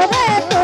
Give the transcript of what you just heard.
রে